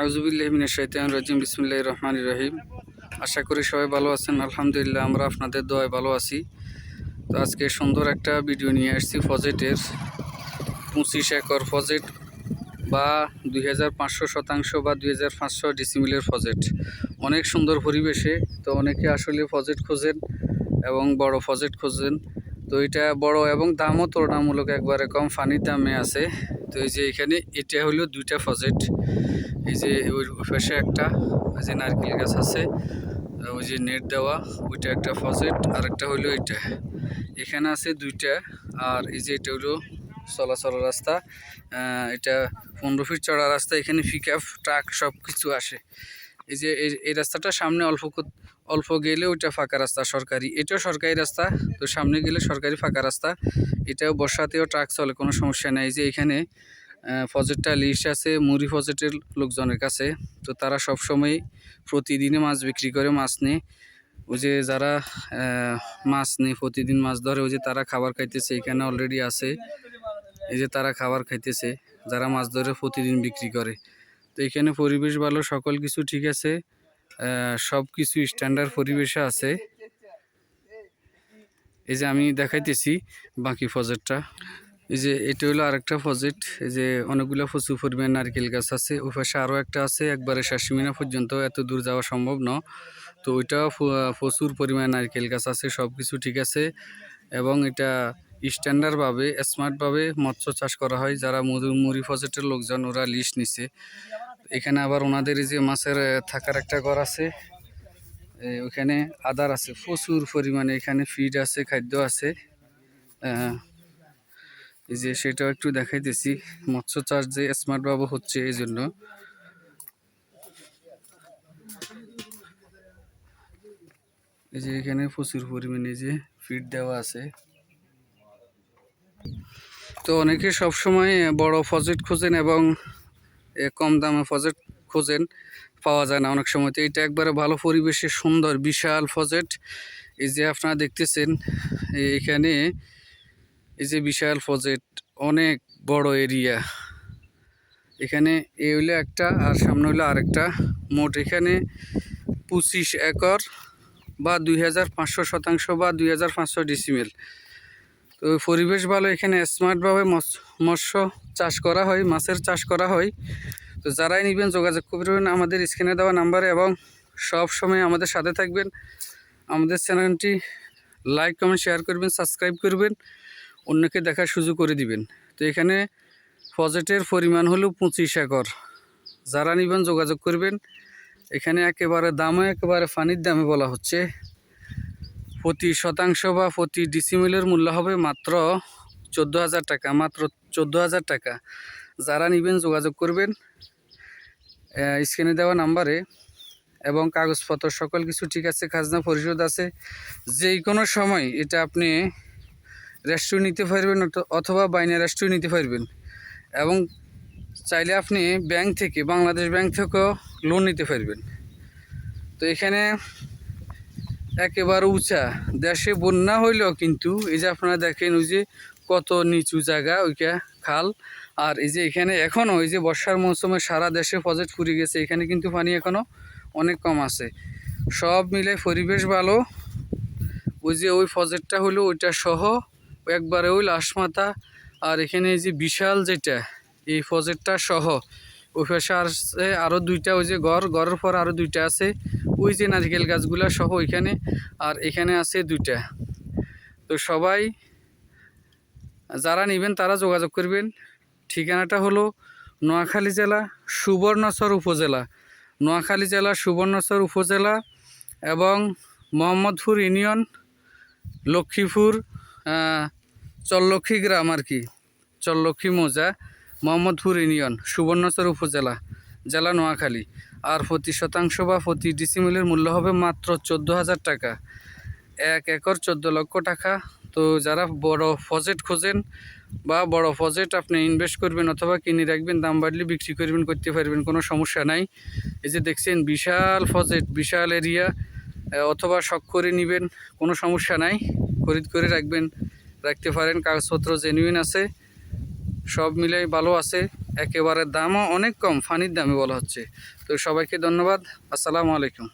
আউজুবিল্লাহমিনের শৈতান রাজিম বিসমুল্লাহ রহমান রহিম। আশা করি সবাই ভালো আছেন, আলহামদুলিল্লাহ আমরা আপনাদের দোয়ায় ভালো আছি। তো আজকে সুন্দর একটা ভিডিও নিয়ে আসছি ফজেটের পঁচিশ একর ফজেট বা দুই হাজার পাঁচশো শতাংশ বা দুই হাজার পাঁচশো ডিসিমিলের ফজেট অনেক সুন্দর পরিবেশে, তো অনেকে আসলে ফজেট খোঁজেন এবং বড় ফজেট খোঁজেন। তো এটা বড় এবং দামও তুলনামূলক একবারে কম ফানির দামে আছে। তো এই যে এখানে, এটা হলো দুইটা ফজেট এই যে ওই পাশে একটা, ওই যে নারকেল গাছ আছে, ওই যে নেট দেওয়া, ওইটা একটা ফজেট আর একটা হলো এটা এখানে আছে দুইটা, আর এই যে এটা হলো চলাচল রাস্তা এটা পনেরো ফিট চড়া রাস্তা, এখানে পিক আপ ট্রাক সব কিছু আসে। এই যে এই- রাস্তাটা সামনে অল্প অল্প গেলে ওইটা ফাঁকা রাস্তা সরকারি। এটাও সরকারি রাস্তা, তো সামনে গেলে সরকারি ফাঁকা রাস্তা। এটাও বর্ষাতেও ট্রাক চলে, কোনো সমস্যা নেই। যে এখানে ফজেটটা লিস্ট আছে, মুড়ি ফজেটের লোকজনের কাছে। তো তারা সব সময় প্রতিদিনে মাছ বিক্রি করে, মাছ নেয়। ওই যে যারা মাছ নেই প্রতিদিন মাছ ধরে, ওই যে তারা খাবার খাইতেছে, এখানে অলরেডি আছে। এই যে তারা খাবার খাইতেছে, যারা মাছ ধরে প্রতিদিন বিক্রি করে। তো এখানে পরিবেশ ভালো, সকল কিছু ঠিক আছে। সব কিছু স্ট্যান্ডার্ড পরিবেশে আছে। এই যে আমি দেখাইতেছি বাকি ফজেটটা। এই যে এটা হলো আরেকটা প্রজেক্ট এই যে অনেকগুলো প্রচুর পরিমাণ নারকেল গাছ আছে ওই পাশে আরও একটা আছে, একবারে শাসিমিনা পর্যন্ত এত দূর যাওয়া সম্ভব ন তো ওইটাও প্রচুর পরিমাণ নারকেল গাছ আছে সব কিছু ঠিক আছে। এবং এটা স্ট্যান্ডার্ডভাবে স্মার্টভাবে মৎস্য চাষ করা হয়। যারা মুড়ি ফজেটের লোকজন, ওরা লিস্ট নিছে। এখানে আবার ওনাদের এই যে মাছের থাকার একটা ঘর আছে। ওখানে আদার আছে, প্রচুর পরিমাণে এখানে ফিড আছে, খাদ্য আছে। এই যে সেটাও একটু দেখাইতেছি। মৎস্য চাষ যে স্মার্টভাবে হচ্ছে এই জন্য এই যে এখানে প্রচুর পরিমাণে যে ফিড দেওয়া আছে। তো অনেকে সবসময় বড় ফজেট খোঁজেন এবং কম দামে ফজেট খোঁজেন, পাওয়া যায় না। অনেক সময় তো এটা একবারে ভালো পরিবেশে সুন্দর, বিশাল ফজেট এই যে আপনারা দেখতেছেন এখানে এই যে বিশাল ফজেট অনেক বড় এরিয়া এখানে এ হইল একটা, আর সামনে হইল আরেকটা। মোট এখানে পঁচিশ একর বা দুই হাজার পাঁচশো শতাংশ বা দুই হাজার পাঁচশো ডিসিমেল তো পরিবেশ ভালো, এখানে স্মার্টভাবে মৎস- মৎস্য চাষ করা হয়, মাছের চাষ করা হয়। তো যারাই নেবেন, যোগাযোগ করবেন আমাদের স্ক্রিনে দেওয়া নাম্বারে এবং সব সময় আমাদের সাথে থাকবেন। আমাদের চ্যানেলটি লাইক কমেন্ট শেয়ার করবেন সাবস্ক্রাইব করবেন। অন্যকে দেখার সুযোগ করে দিবেন। তো এখানে ফজেটের পরিমাণ হলো পঁচিশ একর। যারা নিবেন যোগাযোগ করবেন। এখানে একেবারে দামও একেবারে ফানির দামে বলা হচ্ছে। প্রতি শতাংশ বা প্রতি ডিসিমিলের মূল্য হবে মাত্র চোদ্দ হাজার টাকা, মাত্র চোদ্দ হাজার টাকা। যারা নেবেন যোগাযোগ করবেন। স্ক্রিনে দেওয়া নাম্বারে এবং কাগজপত্র সকল কিছু ঠিক আছে, খাজনা পরিশোধ আছে। যে কোনো সময় এটা আপনি রেস্টুরেন্ট নিতে পারবেন অথ- অথবা বাইনা রেস্টুরেন্ট নিতে পারবেন এবং চাইলে আপনি ব্যাংক থেকে, বাংলাদেশ ব্যাংক থেকেও লোন নিতে পারবেন তো এখানে একেবারে উঁচা। দেশে বন্যা হইলেও কিন্তু এই যে আপনারা দেখেন ওই যে কত নিচু জায়গা, ওইটা খাল। আর এই যে এখানে এখনও ওই যে বর্ষার মৌসুমে সারা দেশে ফজেট ফুরি গেছে। এখানে কিন্তু পানি এখনও অনেক কম আছে। সব মিলে পরিবেশ ভালো। ওই যে ওই ফজেটটা হলো ওইটা সহ একবারে ওই লাশ আর এখানে এই যে বিশাল যেটা, এই ফজেটটা সহ, ওই পাশে আছে আরও দুইটা ওই যে ঘর, ঘরের পর আরও দুইটা আছে, ওই যে নারকেল গাছগুলা সহ ওইখানে, আর এখানে আছে দুইটা। তো সবাই যারা নেবেন তারা যোগাযোগ করবেন। ঠিকানাটা হলো নোয়াখালী জেলা সুবর্ণচর উপজেলা। নোয়াখালী জেলা সুবর্ণচর উপজেলা এবং মোহাম্মদপুর ইউনিয়ন লক্ষ্মীপুর চল্লক্ষী গ্রাম আর কি। চল্লক্ষী মৌজা, মোহাম্মদপুর ইউনিয়ন, সুবর্ণচর উপজেলা, জেলা নোয়াখালী। আর প্রতি শতাংশ বা প্রতি ডিসিমিলের মূল্য হবে মাত্র চোদ্দ হাজার টাকা। এক একর চোদ্দ লক্ষ টাকা। তো যারা বড় ফজেট খোঁজেন বা বড় ফজেট আপনি ইনভেস্ট করবেন অথবা কিনে রাখবেন, দাম বাড়লে বিক্রি করবেন, করতে পারবেন, কোনো সমস্যা নাই। এই যে দেখছেন, বিশাল ফজেট বিশাল এরিয়া অথবা শখ করে নেবেন, কোনো সমস্যা নাই। খরিদ করে রাখবেন। রাখতে পারেন, কাগজপত্র জেনুইন আছে, সব মিলেই ভালো আছে, একেবারে দামও অনেক কম, ফানির দামে বলা হচ্ছে। তো সবাইকে ধন্যবাদ, আসসালামু আলাইকুম।